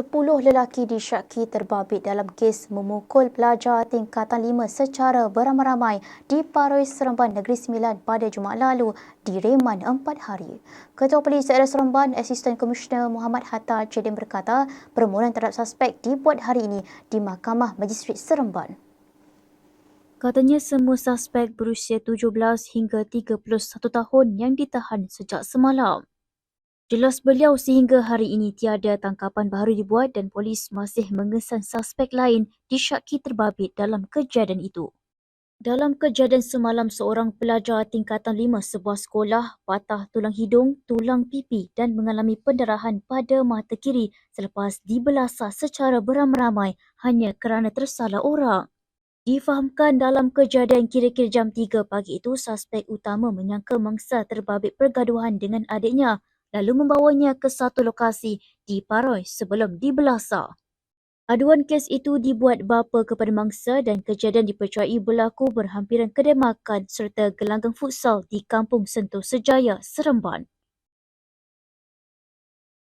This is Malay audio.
Sepuluh lelaki disyaki terbabit dalam kes memukul pelajar tingkatan lima secara beramai-ramai di Paroi Seremban Negeri Sembilan pada Jumaat lalu direman empat hari. Ketua Polis Daerah Seremban, Asisten Komisioner Muhammad Hatta Jedin berkata permohonan terhadap suspek dibuat hari ini di Mahkamah Magistrat Seremban. Katanya semua suspek berusia 17 hingga 31 tahun yang ditahan sejak semalam. Jelas beliau sehingga hari ini tiada tangkapan baru dibuat dan polis masih mengesan suspek lain disyaki terbabit dalam kejadian itu. Dalam kejadian semalam, seorang pelajar tingkatan lima sebuah sekolah patah tulang hidung, tulang pipi dan mengalami pendarahan pada mata kiri selepas dibelasah secara beramai-ramai hanya kerana tersalah orang. Difahamkan dalam kejadian kira-kira jam 3 pagi itu, suspek utama menyangka mangsa terbabit pergaduhan dengan adiknya lalu membawanya ke satu lokasi di Paroi sebelum dibelasah. Aduan kes itu dibuat bapa kepada mangsa dan kejadian dipercayai berlaku berhampiran kedai makan serta gelanggang futsal di Kampung Sentul Sejaya, Seremban.